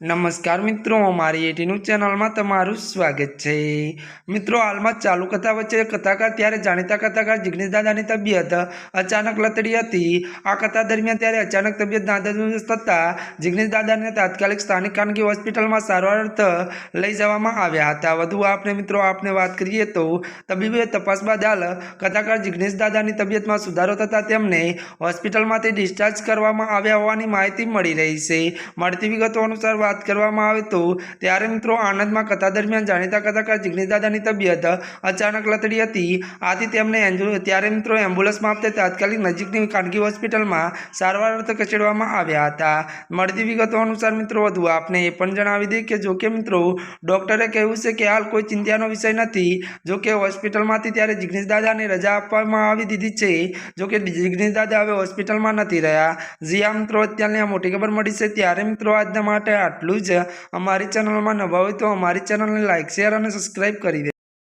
નમસ્કાર મિત્રો મારી એટીનું ચેનલમાં તમારું સ્વાગત છે. મિત્રો, હાલમાં ચાલુ કથા વચ્ચે કથાકાર ત્યારે જાણીતા કથાકાર જિગ્નેશ દાદાની તબિયત અચાનક લતડી હતી. આ કથા દરમિયાન ત્યારે અચાનક તબિયત નાદુરસ્ત થતાં જિગ્નેશ દાદાને તાત્કાલિક સ્થાનિક ખાનગી હોસ્પિટલમાં સારવાર અર્થ લઈ જવામાં આવ્યા હતા. વધુ આપણે મિત્રો, આપને વાત કરીએ તો તબીબે તપાસ બાદ હાલ કથાકાર જિગ્નેશ દાદાની તબિયતમાં સુધારો થતાં તેમને હોસ્પિટલમાંથી ડિસ્ચાર્જ કરવામાં આવ્યા હોવાની માહિતી મળી રહી છે. મળતી વિગતો અનુસાર વાત કરવામાં આવે તો, ત્યારે મિત્રો આણંદમાં કથા દરમિયાન જાણીતા કથાકાર જિગ્નેશ તબિયત અચાનક લતડી હતી. આથી તેમને ત્યારે મિત્રો એમ્બ્યુલન્સમાં આપતે તાત્કાલિક નજીકની ખાનગી હોસ્પિટલમાં સારવાર અર્થે ખસેડવામાં આવ્યા હતા. મળતી વિગતો અનુસાર મિત્રો વધુ આપને એ પણ જણાવી દઈએ કે જો કે મિત્રો ડૉક્ટરે કહ્યું છે કે હાલ કોઈ ચિંતાનો વિષય નથી. જો કે હોસ્પિટલમાંથી ત્યારે જિગ્નેશ દાદાને રજા આપવામાં આવી દીધી છે. જો કે જિગ્નેશ દાદા હવે હોસ્પિટલમાં નથી રહ્યા. જી આ મિત્રો, અત્યારની આ મોટી ખબર મળી છે. ત્યારે મિત્રો આજના માટે આટલું જ. અમારી ચેનલમાં નવા હોય તો અમારી ચેનલને લાઇક શેર અને સબસ્ક્રાઈબ કરી દે